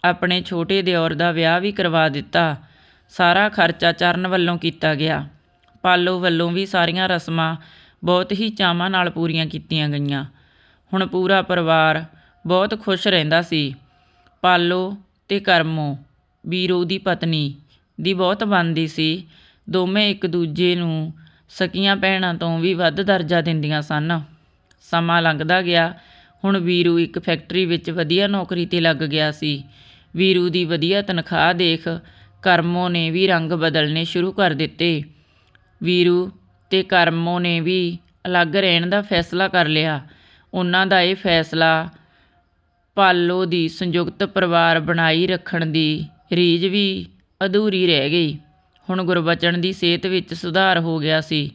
ਆਪਣੇ ਛੋਟੇ ਦਿਓਰ ਦਾ ਵਿਆਹ ਵੀ ਕਰਵਾ ਦਿੱਤਾ। ਸਾਰਾ ਖਰਚਾ ਚਰਨ ਵੱਲੋਂ ਕੀਤਾ ਗਿਆ। ਪਾਲੋ ਵੱਲੋਂ ਵੀ ਸਾਰੀਆਂ ਰਸਮਾਂ ਬਹੁਤ ਹੀ ਚਾਵਾਂ ਨਾਲ ਪੂਰੀਆਂ ਕੀਤੀਆਂ ਗਈਆਂ। ਹੁਣ ਪੂਰਾ ਪਰਿਵਾਰ ਬਹੁਤ ਖੁਸ਼ ਰਹਿੰਦਾ ਸੀ। ਪਾਲੋ ਤੇ ਕਰਮੋ, ਵੀਰੂ ਦੀ ਪਤਨੀ ਦੀ ਬਹੁਤ ਬਣਦੀ ਸੀ। ਦੋਵੇਂ ਇੱਕ ਦੂਜੇ ਨੂੰ ਸਕੀਆਂ ਭੈਣਾਂ ਤੋਂ ਵੀ ਵੱਧ ਦਰਜਾ ਦਿੰਦੀਆਂ ਸਨ। ਸਮਾਂ ਲੰਘਦਾ ਗਿਆ। ਹੁਣ ਵੀਰੂ ਇੱਕ ਫੈਕਟਰੀ ਵਿੱਚ ਵਧੀਆ ਨੌਕਰੀ ਤੇ ਲੱਗ ਗਿਆ ਸੀ। ਵੀਰੂ ਦੀ ਵਧੀਆ ਤਨਖਾਹ ਦੇਖ ਕਰਮੋ ਨੇ ਵੀ ਰੰਗ ਬਦਲਨੇ ਸ਼ੁਰੂ ਕਰ ਦਿੱਤੇ। ਵੀਰੂ ਤੇ ਕਰਮੋ ਨੇ ਵੀ ਅਲੱਗ ਰਹਿਣ ਦਾ ਫੈਸਲਾ ਕਰ ਲਿਆ। ਉਹਨਾਂ ਦਾ ਇਹ ਫੈਸਲਾ ਪਾਲੋ ਦੀ ਸੰਯੁਕਤ ਪਰਿਵਾਰ ਬਣਾਈ ਰੱਖਣ ਦੀ ਰੀਝ ਵੀ ਅਧੂਰੀ ਰਹਿ ਗਈ। ਹੁਣ ਗੁਰਬਚਨ ਦੀ ਸਿਹਤ ਵਿੱਚ ਸੁਧਾਰ ਹੋ ਗਿਆ ਸੀ।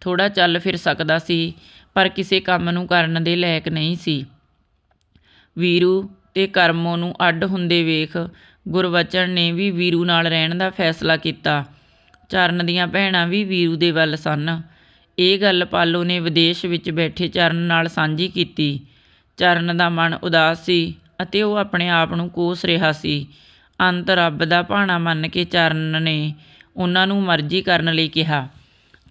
ਥੋੜਾ ਚੱਲ ਫਿਰ ਸਕਦਾ ਸੀ, ਪਰ ਕਿਸੇ ਕੰਮ ਨੂੰ ਕਰਨ ਦੇ ਲਾਇਕ ਨਹੀਂ ਸੀ। ਵੀਰੂ ਤੇ ਕਰਮੋ ਨੂੰ ਅੱਡ ਹੁੰਦੇ ਵੇਖ ਗੁਰਵਚਨ ਨੇ ਵੀ ਵੀਰੂ ਨਾਲ ਰਹਿਣ ਦਾ ਫੈਸਲਾ ਕੀਤਾ। ਚਰਨ ਦੀਆਂ ਭੈਣਾਂ ਵੀ ਵੀਰੂ ਦੇ ਵੱਲ ਸਨ। ਇਹ ਗੱਲ ਪਾਲੋ ਨੇ ਵਿਦੇਸ਼ ਵਿੱਚ ਬੈਠੇ ਚਰਨ ਨਾਲ ਸਾਂਝੀ ਕੀਤੀ। ਚਰਨ ਦਾ ਮਨ ਉਦਾਸ ਸੀ ਅਤੇ ਉਹ ਆਪਣੇ ਆਪ ਨੂੰ ਕੋਸ ਰਿਹਾ ਸੀ। ਅੰਤ ਰੱਬ ਦਾ ਭਾਣਾ ਮੰਨ ਕੇ ਚਰਨ ਨੇ ਉਹਨਾਂ ਨੂੰ ਮਰਜ਼ੀ ਕਰਨ ਲਈ ਕਿਹਾ।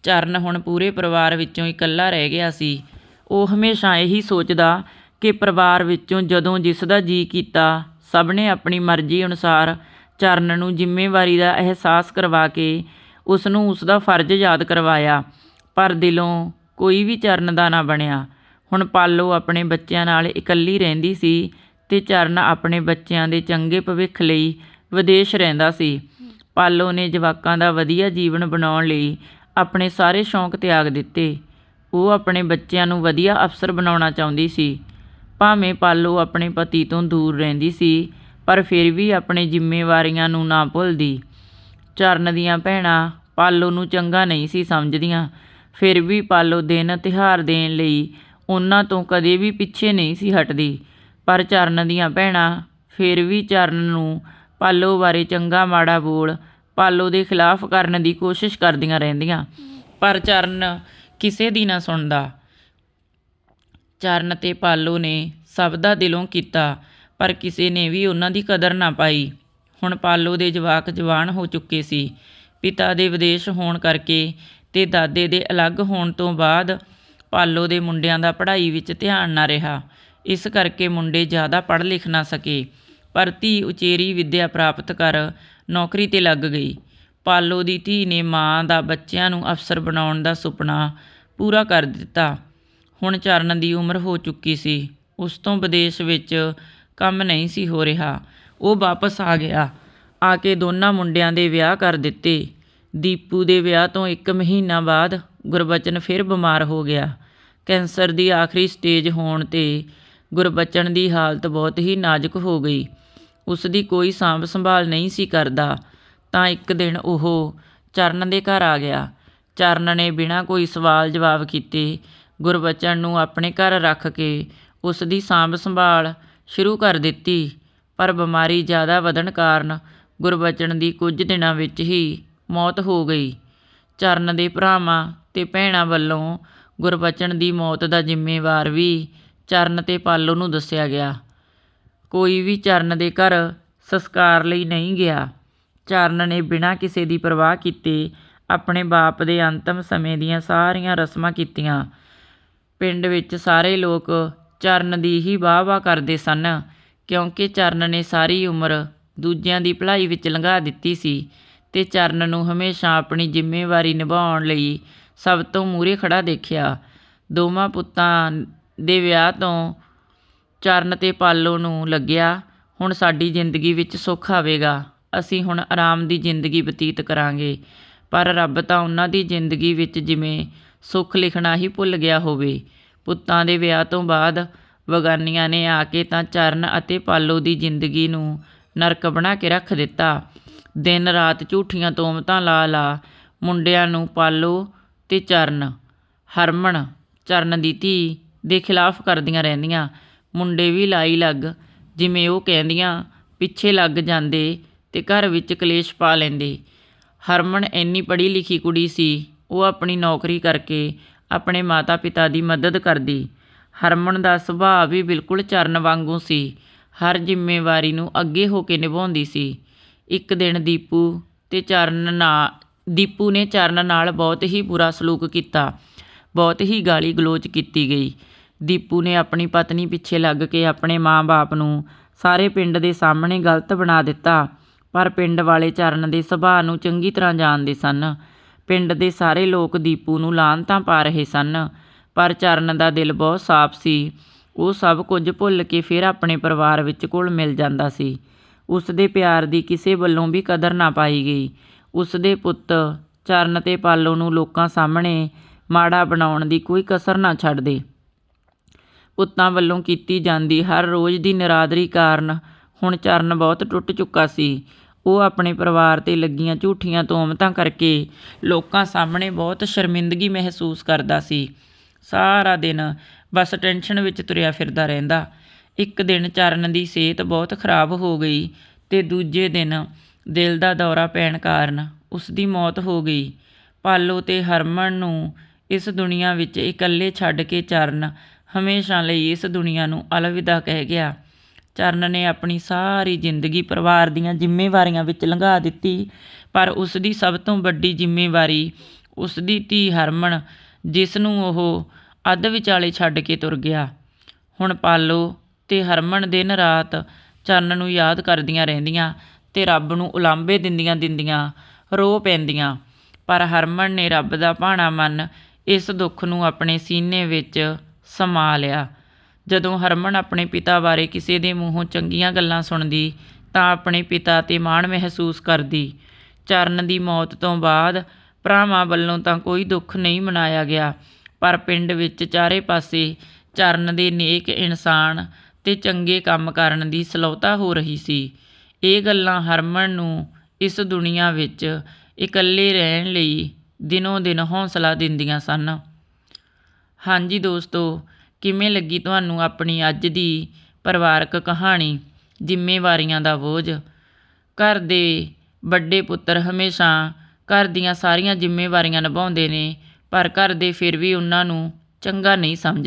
ਚਰਨ ਹੁਣ ਪੂਰੇ ਪਰਿਵਾਰ ਵਿੱਚੋਂ ਇਕੱਲਾ ਰਹਿ ਗਿਆ ਸੀ। ਉਹ ਹਮੇਸ਼ਾ ਇਹੀ ਸੋਚਦਾ ਕਿ ਪਰਿਵਾਰ ਵਿੱਚੋਂ ਜਦੋਂ ਜਿਸ ਦਾ ਜੀ ਕੀਤਾ, ਸਭ ਨੇ ਆਪਣੀ ਮਰਜ਼ੀ ਅਨੁਸਾਰ ਚਰਨ ਨੂੰ ਜ਼ਿੰਮੇਵਾਰੀ ਦਾ ਅਹਿਸਾਸ ਕਰਵਾ ਕੇ ਉਸ ਨੂੰ ਉਸ ਦਾ ਫਰਜ਼ ਯਾਦ ਕਰਵਾਇਆ। ਪਰ ਦਿਲੋਂ ਕੋਈ ਵੀ ਚਰਨ ਦਾ ਨਾ ਬਣਿਆ। ਹੁਣ ਪਾਲੋ ਆਪਣੇ ਬੱਚਿਆਂ ਨਾਲ ਇਕੱਲੀ ਰਹਿੰਦੀ ਸੀ ਤੇ ਚਰਨ ਆਪਣੇ ਬੱਚਿਆਂ ਦੇ ਚੰਗੇ ਭਵਿੱਖ ਲਈ ਵਿਦੇਸ਼ ਰਹਿੰਦਾ ਸੀ। ਪਾਲੋ ਨੇ ਜਵਾਕਾਂ ਦਾ ਵਧੀਆ ਜੀਵਨ ਬਣਾਉਣ ਲਈ ਆਪਣੇ ਸਾਰੇ ਸ਼ੌਂਕ ਤਿਆਗ ਦਿੱਤੇ। ਉਹ ਆਪਣੇ ਬੱਚਿਆਂ ਨੂੰ ਵਧੀਆ ਅਫਸਰ ਬਣਾਉਣਾ ਚਾਹੁੰਦੀ ਸੀ। ਭਾਵੇਂ ਪਾਲੋ ਆਪਣੇ ਪਤੀ ਤੋਂ ਦੂਰ ਰਹਿੰਦੀ ਸੀ, ਪਰ ਫਿਰ ਵੀ ਆਪਣੇ ਜ਼ਿੰਮੇਵਾਰੀਆਂ ਨੂੰ ਨਾ ਭੁੱਲਦੀ। ਚਰਨ ਦੀਆਂ ਭੈਣਾਂ ਪਾਲੋ ਨੂੰ ਚੰਗਾ ਨਹੀਂ ਸੀ ਸਮਝਦੀਆਂ। ਫਿਰ ਵੀ ਪਾਲੋ ਦਿਨ ਤਿਉਹਾਰ ਦੇਣ ਲਈ ਉਹਨਾਂ ਤੋਂ ਕਦੇ ਵੀ ਪਿੱਛੇ ਨਹੀਂ ਸੀ ਹਟਦੀ। ਪਰ ਚਰਨ ਦੀਆਂ ਭੈਣਾਂ ਫਿਰ ਵੀ ਚਰਨ ਨੂੰ ਪਾਲੋ ਬਾਰੇ ਚੰਗਾ ਮਾੜਾ ਬੋਲ ਪਾਲੋ ਦੇ ਖਿਲਾਫ ਕਰਨ ਦੀ ਕੋਸ਼ਿਸ਼ ਕਰਦੀਆਂ ਰਹਿੰਦੀਆਂ। ਪਰ ਚਰਨ ਕਿਸੇ ਦੀ ਨਾ ਸੁਣਦਾ। ਚਰਨ ਤੇ ਪਾਲੋ ਨੇ ਸਭ ਦਾ ਦਿਲੋਂ ਕੀਤਾ, ਪਰ ਕਿਸੇ ਨੇ ਵੀ ਉਹਨਾਂ ਦੀ ਕਦਰ ਨਾ ਪਾਈ। ਹੁਣ ਪਾਲੋ ਦੇ ਜਵਾਕ ਜਵਾਨ ਹੋ ਚੁੱਕੇ ਸੀ। ਪਿਤਾ ਦੇ ਵਿਦੇਸ਼ ਹੋਣ ਕਰਕੇ ਤੇ ਦਾਦੇ ਦੇ ਅਲੱਗ ਹੋਣ ਤੋਂ ਬਾਅਦ ਪਾਲੋ ਦੇ ਮੁੰਡਿਆਂ ਦਾ ਪੜ੍ਹਾਈ ਵਿੱਚ ਧਿਆਨ ਨਾ ਰਿਹਾ। ਇਸ ਕਰਕੇ ਮੁੰਡੇ ਜ਼ਿਆਦਾ ਪੜ੍ਹ ਲਿਖ ਨਾ ਸਕੇ। ਪਰ ਧੀ ਉਚੇਰੀ ਵਿੱਦਿਆ ਪ੍ਰਾਪਤ ਕਰ ਨੌਕਰੀ ਤੇ ਲੱਗ ਗਈ। ਪਾਲੋ ਦੀ ਧੀ ਨੇ ਮਾਂ ਦਾ ਬੱਚਿਆਂ ਨੂੰ ਅਫਸਰ ਬਣਾਉਣ ਦਾ ਸੁਪਨਾ ਪੂਰਾ ਕਰ ਦਿੱਤਾ। ਹੁਣ ਚਰਨ ਦੀ ਉਮਰ ਹੋ ਚੁੱਕੀ ਸੀ। ਉਸ ਤੋਂ ਵਿਦੇਸ਼ ਵਿੱਚ ਕੰਮ ਨਹੀਂ ਸੀ ਹੋ ਰਿਹਾ। ਉਹ ਵਾਪਸ ਆ ਗਿਆ। ਆ ਕੇ ਦੋਨਾਂ ਮੁੰਡਿਆਂ ਦੇ ਵਿਆਹ ਕਰ ਦਿੱਤੇ। ਦੀਪੂ ਦੇ ਵਿਆਹ ਤੋਂ ਇੱਕ ਮਹੀਨਾ ਬਾਅਦ ਗੁਰਬਚਨ ਫਿਰ ਬਿਮਾਰ ਹੋ ਗਿਆ। ਕੈਂਸਰ ਦੀ ਆਖਰੀ ਸਟੇਜ ਹੋਣ ਤੇ ਗੁਰਬਚਨ ਦੀ ਹਾਲਤ ਬਹੁਤ ਹੀ ਨਾਜ਼ੁਕ ਹੋ ਗਈ। ਉਸ ਦੀ ਕੋਈ ਸਾਂਭ ਸੰਭਾਲ ਨਹੀਂ ਸੀ ਕਰਦਾ। ਤਾਂ ਇੱਕ ਦਿਨ ਉਹ ਚਰਨ ਦੇ ਘਰ ਆ ਗਿਆ। ਚਰਨ ਨੇ ਬਿਨਾਂ ਕੋਈ ਸਵਾਲ ਜਵਾਬ ਕੀਤੇ ਗੁਰਬਚਨ ਨੂੰ ਆਪਣੇ ਘਰ ਰੱਖ ਕੇ ਉਸ ਦੀ ਸਾਂਭ ਸੰਭਾਲ ਸ਼ੁਰੂ ਕਰ ਦਿੱਤੀ। ਪਰ ਬਿਮਾਰੀ ਜ਼ਿਆਦਾ ਵਧਣ ਕਾਰਨ ਗੁਰਬਚਨ ਦੀ ਕੁਝ ਦਿਨਾਂ ਵਿੱਚ ਹੀ ਮੌਤ ਹੋ ਗਈ। ਚਰਨ ਦੇ ਭਰਾਵਾਂ ਤੇ ਭੈਣਾਂ ਵੱਲੋਂ ਗੁਰਬਚਨ ਦੀ ਮੌਤ ਦਾ ਜ਼ਿੰਮੇਵਾਰ ਵੀ ਚਰਨ ਤੇ ਪਾਲੋ ਨੂੰ ਦੱਸਿਆ ਗਿਆ। ਕੋਈ ਵੀ ਚਰਨ ਦੇ ਘਰ ਸੰਸਕਾਰ ਲਈ ਨਹੀਂ ਗਿਆ। ਚਰਨ ਨੇ ਬਿਨਾਂ ਕਿਸੇ ਦੀ ਪਰਵਾਹ ਕੀਤੇ ਆਪਣੇ ਬਾਪ ਦੇ ਅੰਤਮ ਸਮੇਂ ਦੀਆਂ ਸਾਰੀਆਂ ਰਸਮਾਂ ਕੀਤੀਆਂ। ਪਿੰਡ ਵਿੱਚ ਸਾਰੇ ਲੋਕ ਚਰਨ ਦੀ ਹੀ ਵਾਹ-ਵਾਹ ਕਰਦੇ ਸਨ, ਕਿਉਂਕਿ ਚਰਨ ਨੇ ਸਾਰੀ ਉਮਰ ਦੂਜਿਆਂ ਦੀ ਭਲਾਈ ਵਿੱਚ ਲੰਘਾ ਦਿੱਤੀ ਸੀ ਤੇ ਚਰਨ ਨੂੰ ਹਮੇਸ਼ਾ ਆਪਣੀ ਜ਼ਿੰਮੇਵਾਰੀ ਨਿਭਾਉਣ ਲਈ ਸਭ ਤੋਂ ਮੂਹਰੇ ਖੜਾ ਦੇਖਿਆ। ਦੋਵਾਂ ਪੁੱਤਾਂ ਦੇ ਵਿਆਹ ਤੋਂ ਚਰਨ ਤੇ ਪਾਲੋ ਨੂੰ ਲੱਗਿਆ, ਹੁਣ ਸਾਡੀ ਜ਼ਿੰਦਗੀ ਵਿੱਚ ਸੁੱਖ ਆਵੇਗਾ, ਅਸੀਂ ਹੁਣ ਆਰਾਮ ਦੀ ਜ਼ਿੰਦਗੀ ਬਤੀਤ ਕਰਾਂਗੇ। ਪਰ ਰੱਬ ਤਾਂ ਉਹਨਾਂ ਦੀ ਜ਼ਿੰਦਗੀ ਵਿੱਚ ਜਿਵੇਂ ਸੁੱਖ ਲਿਖਣਾ ਹੀ ਭੁੱਲ ਗਿਆ ਹੋਵੇ। ਪੁੱਤਾਂ ਦੇ ਵਿਆਹ ਤੋਂ ਬਾਅਦ ਵਗਾਨੀਆਂ ਨੇ ਆ ਕੇ ਤਾਂ ਚਰਨ ਅਤੇ ਪਾਲੋ ਦੀ ਜ਼ਿੰਦਗੀ ਨੂੰ ਨਰਕ ਬਣਾ ਕੇ ਰੱਖ ਦਿੱਤਾ। ਦਿਨ ਰਾਤ ਝੂਠੀਆਂ ਤੋਮਤਾਂ ਲਾ ਲਾ ਮੁੰਡਿਆਂ ਨੂੰ ਪਾਲੋ ਤੇ ਚਰਨ। ਹਰਮਨ, ਚਰਨ ਦੀ ਧੀ, ਦੇ ਖਿਲਾਫ ਕਰਦੀਆਂ ਰਹਿੰਦੀਆਂ। ਮੁੰਡੇ ਵੀ ਲਾਈ ਲੱਗ, ਜਿਵੇਂ ਉਹ ਕਹਿੰਦੀਆਂ, ਪਿੱਛੇ ਲੱਗ ਜਾਂਦੇ ਤੇ ਘਰ ਵਿੱਚ ਕਲੇਸ਼ ਪਾ ਲੈਂਦੇ। ਹਰਮਨ ਇੰਨੀ ਪੜ੍ਹੀ ਲਿਖੀ ਕੁੜੀ ਸੀ ਉਹ ਆਪਣੀ ਨੌਕਰੀ ਕਰਕੇ ਆਪਣੇ ਮਾਤਾ-ਪਿਤਾ ਦੀ ਮਦਦ ਕਰਦੀ। ਹਰਮਨ ਦਾ ਸੁਭਾਅ ਵੀ ਬਿਲਕੁਲ ਚਰਨ ਵਾਂਗੂ ਸੀ। ਹਰ ਜ਼ਿੰਮੇਵਾਰੀ ਨੂੰ ਅੱਗੇ ਹੋ ਕੇ ਨਿਭਾਉਂਦੀ ਸੀ। ਇੱਕ ਦਿਨ ਦੀਪੂ ਤੇ ਚਰਨ ਨਾ, ਦੀਪੂ ਨੇ ਚਰਨ ਨਾਲ ਬਹੁਤ ਹੀ ਬੁਰਾ ਸਲੂਕ ਕੀਤਾ। ਬਹੁਤ ਹੀ ਗਾਲੀ ਗਲੋਚ ਕੀਤੀ ਗਈ। ਦੀਪੂ ਨੇ ਆਪਣੀ ਪਤਨੀ ਪਿੱਛੇ ਲੱਗ ਕੇ ਆਪਣੇ ਮਾਂ-ਬਾਪ ਨੂੰ ਸਾਰੇ ਪਿੰਡ ਦੇ ਸਾਹਮਣੇ ਗਲਤ ਬਣਾ ਦਿੱਤਾ। ਪਰ ਪਿੰਡ ਵਾਲੇ ਚਰਨ ਦੇ ਸੁਭਾਅ ਨੂੰ ਚੰਗੀ ਤਰ੍ਹਾਂ ਜਾਣਦੇ ਸਨ। ਪਿੰਡ ਦੇ ਸਾਰੇ ਲੋਕ ਦੀਪੂ ਨੂੰ ਲਾਹਨਤਾਂ ਪਾ ਰਹੇ ਸਨ। ਪਰ ਚਰਨ ਦਾ ਦਿਲ ਬਹੁਤ ਸਾਫ਼ ਸੀ। ਉਹ ਸਭ ਕੁਝ ਭੁੱਲ ਕੇ ਫਿਰ ਆਪਣੇ ਪਰਿਵਾਰ ਵਿੱਚ ਘੁਲ ਮਿਲ ਜਾਂਦਾ ਸੀ। ਉਸ ਦੇ ਪਿਆਰ ਦੀ ਕਿਸੇ ਵੱਲੋਂ ਵੀ ਕਦਰ ਨਾ ਪਾਈ ਗਈ। ਉਸ ਦੇ ਪੁੱਤ ਚਰਨ ਤੇ ਪਾਲੋ ਨੂੰ ਲੋਕਾਂ ਸਾਹਮਣੇ ਮਾੜਾ ਬਣਾਉਣ ਦੀ ਕੋਈ ਕਸਰ ਨਾ ਛੱਡਦੇ। ਪੁੱਤਾਂ ਵੱਲੋਂ ਕੀਤੀ ਜਾਂਦੀ ਹਰ ਰੋਜ਼ ਦੀ ਨਿਰਾਦਰੀ ਕਾਰਨ ਹੁਣ ਚਰਨ ਬਹੁਤ ਟੁੱਟ ਚੁੱਕਾ ਸੀ। ਉਹ ਆਪਣੇ ਪਰਿਵਾਰ ਤੇ ਲੱਗੀਆਂ ਝੂਠੀਆਂ ਤੋਮਤਾਂ ਕਰਕੇ ਲੋਕਾਂ ਸਾਹਮਣੇ ਬਹੁਤ ਸ਼ਰਮਿੰਦਗੀ ਮਹਿਸੂਸ ਕਰਦਾ ਸੀ। ਸਾਰਾ ਦਿਨ ਬਸ ਟੈਨਸ਼ਨ ਵਿੱਚ ਤੁਰਿਆ ਫਿਰਦਾ ਰਹਿੰਦਾ। ਇੱਕ ਦਿਨ ਚਰਨ ਦੀ ਸਿਹਤ ਬਹੁਤ ਖਰਾਬ ਹੋ ਗਈ ਤੇ ਦੂਜੇ ਦਿਨ ਦਿਲ ਦਾ ਦੌਰਾ ਪੈਣ ਕਾਰਨ ਉਸ ਦੀ ਮੌਤ ਹੋ ਗਈ। ਪਾਲੋ ਤੇ ਹਰਮਨ ਨੂੰ ਇਸ ਦੁਨੀਆ ਵਿੱਚ ਇਕੱਲੇ ਛੱਡ ਕੇ ਚਰਨ ਹਮੇਸ਼ਾ ਲਈ ਇਸ ਦੁਨੀਆ ਨੂੰ ਅਲਵਿਦਾ ਕਹਿ ਗਿਆ। ਚਰਨ ਨੇ ਆਪਣੀ ਸਾਰੀ ਜ਼ਿੰਦਗੀ ਪਰਿਵਾਰ ਦੀਆਂ ਜ਼ਿੰਮੇਵਾਰੀਆਂ ਵਿੱਚ ਲੰਘਾ ਦਿੱਤੀ, ਪਰ ਉਸ ਦੀ ਸਭ ਤੋਂ ਵੱਡੀ ਜ਼ਿੰਮੇਵਾਰੀ ਉਸ ਦੀ ਧੀ ਹਰਮਨ, ਜਿਸ ਨੂੰ ਉਹ ਅੱਧ ਵਿਚਾਲੇ ਛੱਡ ਕੇ ਤੁਰ ਗਿਆ। ਹੁਣ ਪਾਲੋ, ਤੇ ਹਰਮਨ ਦਿਨ ਰਾਤ ਚਰਨ ਨੂੰ ਯਾਦ ਕਰਦੀਆਂ ਰਹਿੰਦੀਆਂ ਤੇ ਰੱਬ ਨੂੰ ਉਲਾਂਭੇ ਦਿੰਦੀਆਂ ਦਿੰਦੀਆਂ ਰੋ ਪੈਂਦੀਆਂ। ਪਰ ਹਰਮਨ ਨੇ ਰੱਬ ਦਾ ਭਾਣਾ ਮੰਨ ਇਸ ਦੁੱਖ ਨੂੰ ਆਪਣੇ ਸੀਨੇ ਵਿੱਚ ਸਮਾ ਲਿਆ। ਜਦੋਂ ਹਰਮਨ ਆਪਣੇ ਪਿਤਾ ਬਾਰੇ ਕਿਸੇ ਦੇ ਮੂੰਹੋਂ ਚੰਗੀਆਂ ਗੱਲਾਂ ਸੁਣਦੀ, ਤਾਂ ਆਪਣੇ ਪਿਤਾ ਤੇ ਮਾਣ ਮਹਿਸੂਸ ਕਰਦੀ। ਚਰਨ ਦੀ ਮੌਤ ਤੋਂ ਬਾਅਦ ਭਰਾਵਾਂ ਵੱਲੋਂ ਤਾਂ ਕੋਈ ਦੁੱਖ ਨਹੀਂ ਮਨਾਇਆ ਗਿਆ, ਪਰ ਪਿੰਡ ਵਿੱਚ ਚਾਰੇ ਪਾਸੇ ਚਰਨ ਦੇ ਨੇਕ ਇਨਸਾਨ ਤੇ ਚੰਗੇ ਕੰਮ ਕਰਨ ਦੀ ਸਲੌਤਾ ਹੋ ਰਹੀ ਸੀ। ਇਹ ਗੱਲਾਂ ਹਰਮਨ ਨੂੰ ਇਸ ਦੁਨੀਆ ਵਿੱਚ ਇਕੱਲੇ ਰਹਿਣ ਲਈ ਦਿਨੋਂ ਦਿਨ ਹੌਸਲਾ ਦਿੰਦੀਆਂ ਸਨ। ਹਾਂਜੀ ਦੋਸਤੋ ਕਿਵੇਂ ਲੱਗੀ ਤੁਹਾਨੂੰ ਆਪਣੀ ਅੱਜ ਦੀ ਪਰਿਵਾਰਕ ਕਹਾਣੀ, ਜ਼ਿੰਮੇਵਾਰੀਆਂ ਦਾ ਬੋਝ? ਘਰ ਦੇ ਵੱਡੇ ਪੁੱਤਰ ਹਮੇਸ਼ਾ ਘਰ ਦੀਆਂ ਸਾਰੀਆਂ ਜ਼ਿੰਮੇਵਾਰੀਆਂ ਨਿਭਾਉਂਦੇ ਨੇ, ਪਰ ਘਰ ਦੇ ਫਿਰ ਵੀ ਉਹਨਾਂ ਨੂੰ ਚੰਗਾ ਨਹੀਂ ਸਮਝਦੇ।